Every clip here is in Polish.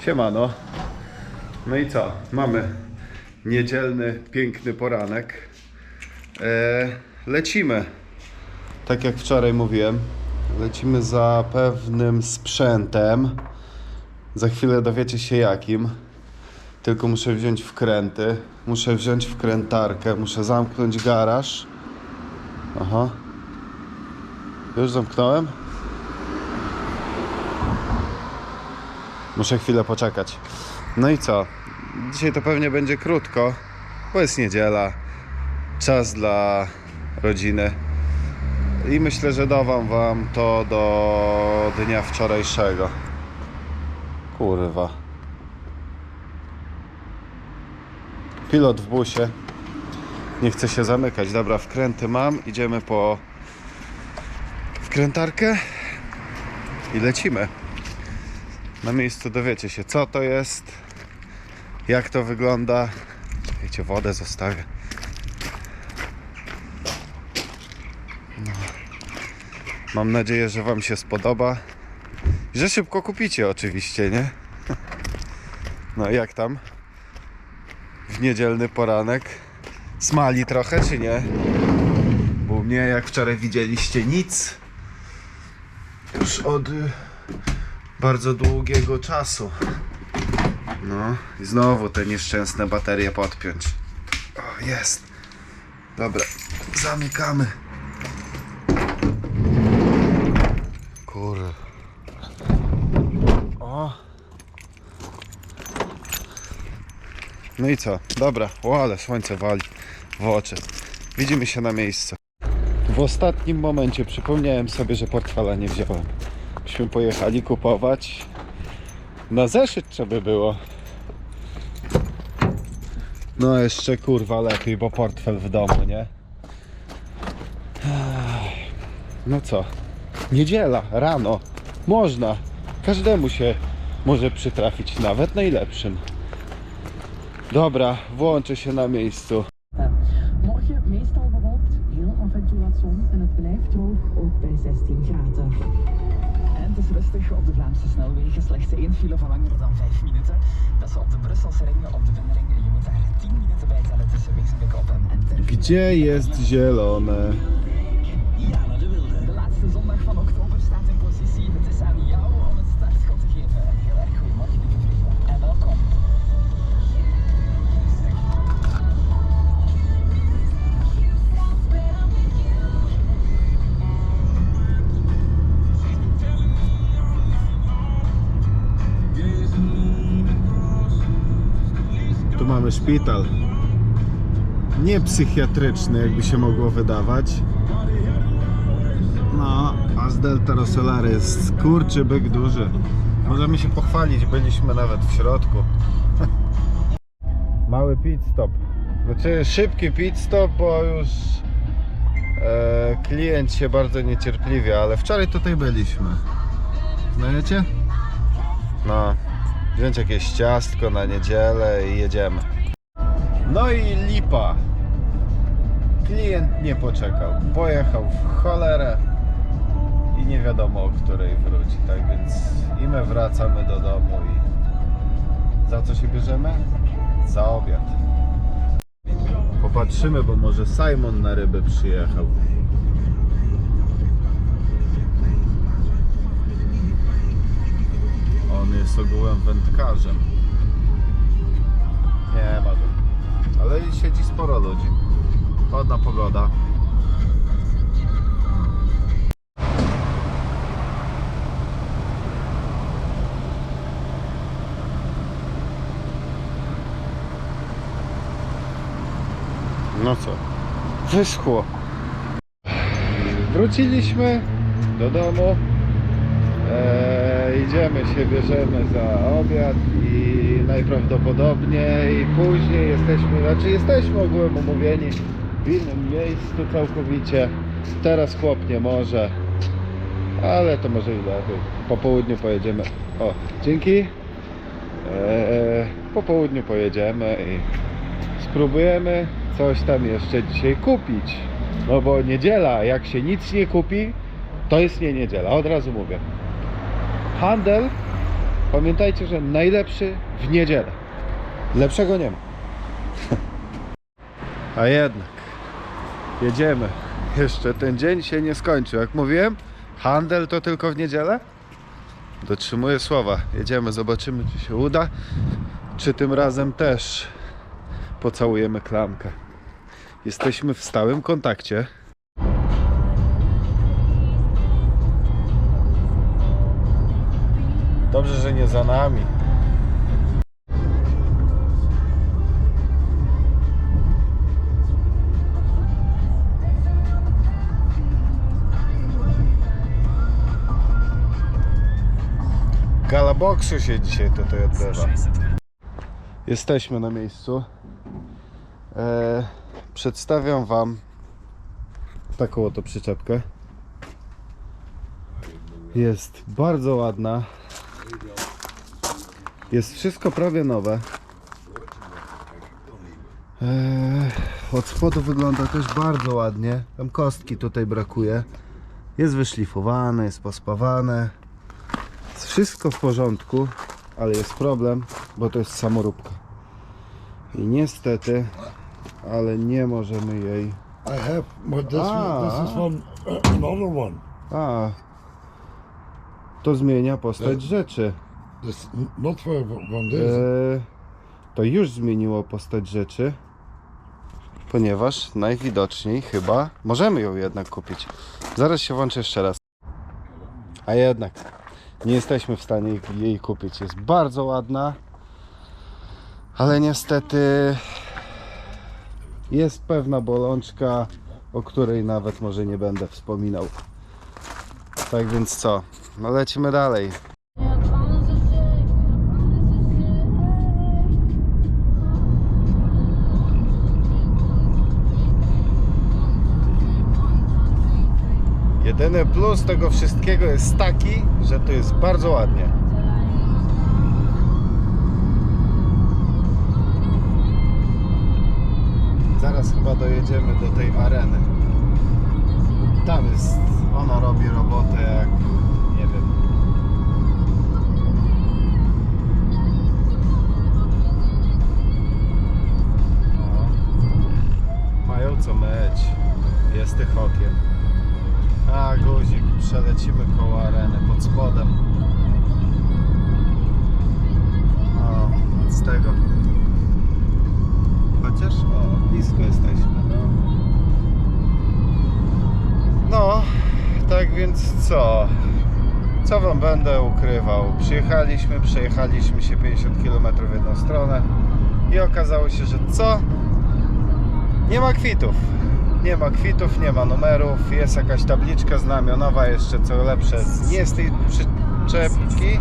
Siemano. No i co? Mamy niedzielny, piękny poranek. E, lecimy. Tak jak wczoraj mówiłem, lecimy za pewnym sprzętem. Za chwilę dowiecie się jakim. Tylko muszę wziąć wkręty, muszę wziąć wkrętarkę, muszę zamknąć garaż. Aha. Już zamknąłem? Muszę chwilę poczekać. No i co? Dzisiaj to pewnie będzie krótko, bo jest niedziela. Czas dla rodziny. I myślę, że dawam wam to do dnia wczorajszego. Kurwa. Pilot w busie. Nie chce się zamykać. Dobra, wkręty mam. Idziemy po wkrętarkę i lecimy. Na miejscu dowiecie się co to jest, jak to wygląda. Wiecie, wodę zostawię. No. Mam nadzieję, że Wam się spodoba. I że szybko kupicie oczywiście, nie? No jak tam? W niedzielny poranek. Smali trochę, czy nie? Bo u mnie, jak wczoraj widzieliście, nic. Już od y, bardzo długiego czasu. No i znowu te nieszczęsne baterie podpiąć. O, jest. Dobra, zamykamy. Kurde. O. No i co? Dobra, o ale słońce wali w oczy. Widzimy się na miejscu. W ostatnim momencie przypomniałem sobie, że portfela nie wziąłem. Byśmy pojechali kupować. Na zeszyt trzeba było. No jeszcze kurwa lepiej, bo portfel w domu, nie? No co? Niedziela, rano. Można. Każdemu się może przytrafić, nawet najlepszym. Dobra, włączę się na miejscu. Morgen meestal bewolkt, heel af en toe wat zon en het blijft droog, ook bij 16 graden. En het is rustig op de Vlaamse snelwegen, slechts één file van langer dan 5 minuten. Dat is op de Brusselse ring, op de. Je moet daar 10 minuten bij tellen tussen Wezenbeek op en. Gdzie jest zielone? Szpital. Nie psychiatryczny, jakby się mogło wydawać. No, a z Delta Rossellary jest kurczy byk duży. Możemy się pochwalić, byliśmy nawet w środku. Mały pit stop. Znaczy szybki pit stop, bo już e, klient się bardzo niecierpliwia, ale wczoraj tutaj byliśmy. Znajecie? No, wziąć jakieś ciastko na niedzielę i jedziemy. No i lipa. Klient nie poczekał. Pojechał w cholerę i nie wiadomo o której wróci. Tak więc i my wracamy do domu i za co się bierzemy? Za obiad. Popatrzymy, bo może Simon na ryby przyjechał. On jest ogółem wędkarzem. Siedzi sporo ludzi. Ładna pogoda. No co? Wyschło. Wróciliśmy do domu. Eee, idziemy się, bierzemy za obiad i najprawdopodobniej później jesteśmy, znaczy jesteśmy ogółem umówieni w innym miejscu całkowicie. Teraz chłop nie może, ale to może i lepiej. Po południu pojedziemy. O, dzięki. Eee, po południu pojedziemy i spróbujemy coś tam jeszcze dzisiaj kupić. No bo niedziela, jak się nic nie kupi, to jest nie niedziela, od razu mówię. Handel, pamiętajcie, że najlepszy w niedzielę. Lepszego nie ma. A jednak, jedziemy. Jeszcze ten dzień się nie skończył. Jak mówiłem, handel to tylko w niedzielę? Dotrzymuję słowa. Jedziemy, zobaczymy, czy się uda. Czy tym razem też pocałujemy klamkę. Jesteśmy w stałym kontakcie. Dobrze, że nie za nami. Gala boksu się dzisiaj tutaj odbywa. Jesteśmy na miejscu. E, przedstawiam Wam taką oto przyczepkę. Jest bardzo ładna. Jest wszystko prawie nowe. Eee, od spodu wygląda też bardzo ładnie. Tam kostki tutaj brakuje. Jest wyszlifowane, jest pospawane. Jest wszystko w porządku, ale jest problem, bo to jest samoróbka. I niestety, ale nie możemy jej. I have, but this, this is from uh, another one. A, to zmienia postać rzeczy. This n- not for, from this. E, to już zmieniło postać rzeczy, ponieważ najwidoczniej chyba możemy ją jednak kupić. Zaraz się włączę jeszcze raz. A jednak nie jesteśmy w stanie jej kupić. Jest bardzo ładna, ale niestety jest pewna bolączka, o której nawet może nie będę wspominał. Tak więc co? No lecimy dalej. Jedyny plus tego wszystkiego jest taki, że to jest bardzo ładnie. Zaraz chyba dojedziemy do tej areny. Tam jest, ona robi robotę jak, nie wiem. No. Mają co myć. Jest tych okien. A, guzik, przelecimy koło areny pod spodem. No, z tego. Chociaż, o, blisko jesteśmy, no. No, tak więc co? Co wam będę ukrywał? Przyjechaliśmy, przejechaliśmy się 50 km w jedną stronę i okazało się, że co? Nie ma kwitów. Nie ma kwitów, nie ma numerów, jest jakaś tabliczka znamionowa, jeszcze co lepsze, nie z tej przyczepki,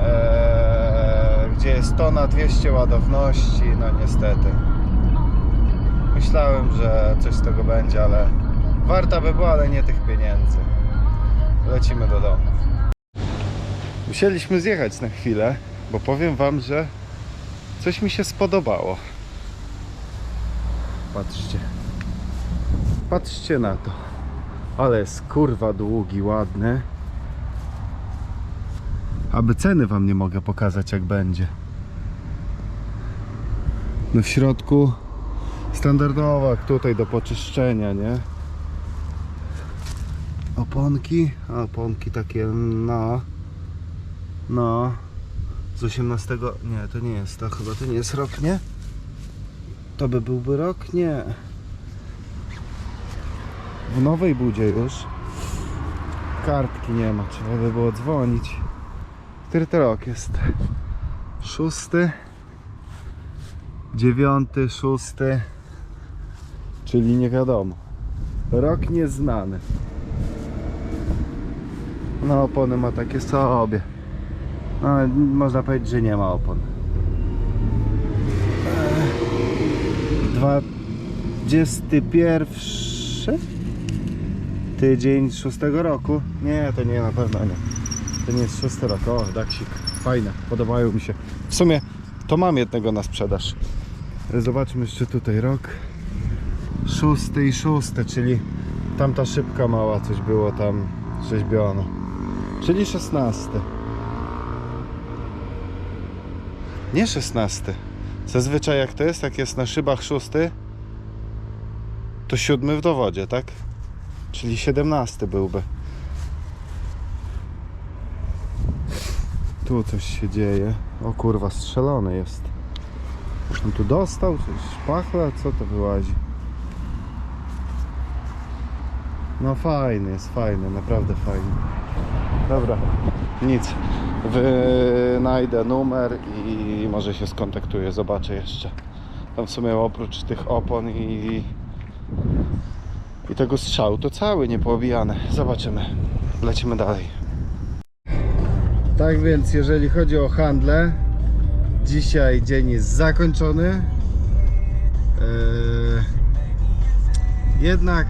eee, gdzie jest tona 200 ładowności, no niestety. Myślałem, że coś z tego będzie, ale warta by była, ale nie tych pieniędzy. Lecimy do domu. Musieliśmy zjechać na chwilę, bo powiem Wam, że coś mi się spodobało. Patrzcie. Patrzcie na to. Ale jest kurwa długi, ładny. Aby ceny wam nie mogę pokazać jak będzie. No w środku standardowa, tutaj do poczyszczenia, nie? Oponki, a oponki takie no no z 18, nie to nie jest to, chyba to nie jest rok, nie? To by byłby rok? Nie. W nowej budzie już. Kartki nie ma, trzeba by było dzwonić. Który to rok jest? Szósty. Dziewiąty, szósty. Czyli nie wiadomo. Rok nieznany. No opony ma takie sobie. No, można powiedzieć, że nie ma opon. 21 tydzień szóstego roku. Nie, to nie na pewno nie. To nie jest szósty rok. O, daksik. Fajne, podobają mi się. W sumie to mam jednego na sprzedaż. Zobaczmy jeszcze tutaj rok. Szósty i szósty, czyli tamta szybka mała coś było tam rzeźbiono. Czyli szesnasty. Nie szesnasty. Zazwyczaj jak to jest, jak jest na szybach szósty, to siódmy w dowodzie, tak? Czyli siedemnasty byłby. Tu coś się dzieje. O kurwa, strzelony jest. On tu dostał coś, szpachla, co to wyłazi? No fajny jest, fajny, naprawdę fajny. Dobra, nic. Wynajdę numer i może się skontaktuję, zobaczę jeszcze. Tam w sumie oprócz tych opon i, i tego strzału to cały niepoobijany. Zobaczymy. Lecimy dalej. Tak więc jeżeli chodzi o handle, dzisiaj dzień jest zakończony. Eee, jednak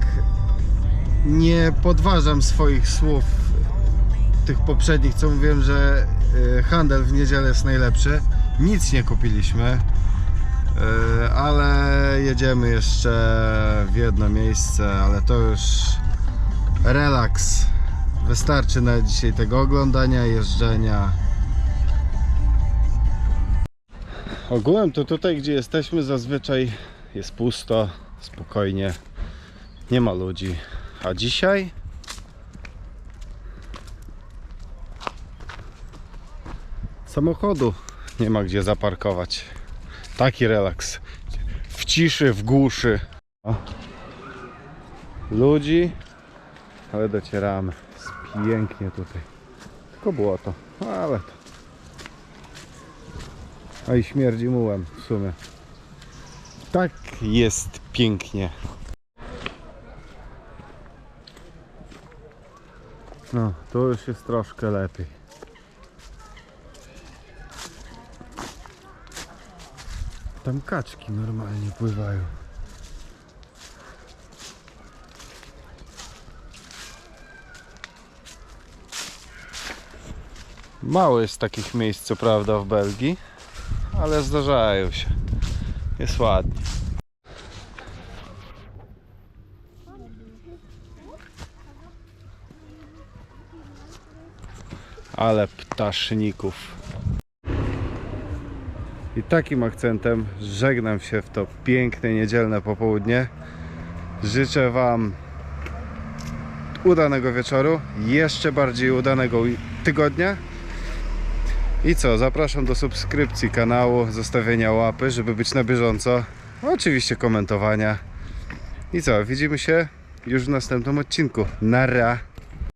nie podważam swoich słów tych poprzednich, co mówiłem, że e, handel w niedzielę jest najlepszy. Nic nie kupiliśmy, ale jedziemy jeszcze w jedno miejsce, ale to już relaks. Wystarczy na dzisiaj tego oglądania, jeżdżenia. Ogółem to tutaj, gdzie jesteśmy, zazwyczaj jest pusto, spokojnie, nie ma ludzi. A dzisiaj samochodu nie ma gdzie zaparkować. Taki relaks. W ciszy, w głuszy. Ludzi, ale docieramy. Jest pięknie tutaj. Tylko błoto, ale to. A i śmierdzi mułem w sumie. Tak jest pięknie. No, tu już jest troszkę lepiej. Tam kaczki normalnie pływają. Mało jest takich miejsc, co prawda, w Belgii, ale zdarzają się. Jest ładnie. Ale ptaszników. I takim akcentem żegnam się w to piękne niedzielne popołudnie. Życzę Wam udanego wieczoru, jeszcze bardziej udanego tygodnia. I co, zapraszam do subskrypcji kanału, zostawienia łapy, żeby być na bieżąco. Oczywiście komentowania. I co, widzimy się już w następnym odcinku. Nara!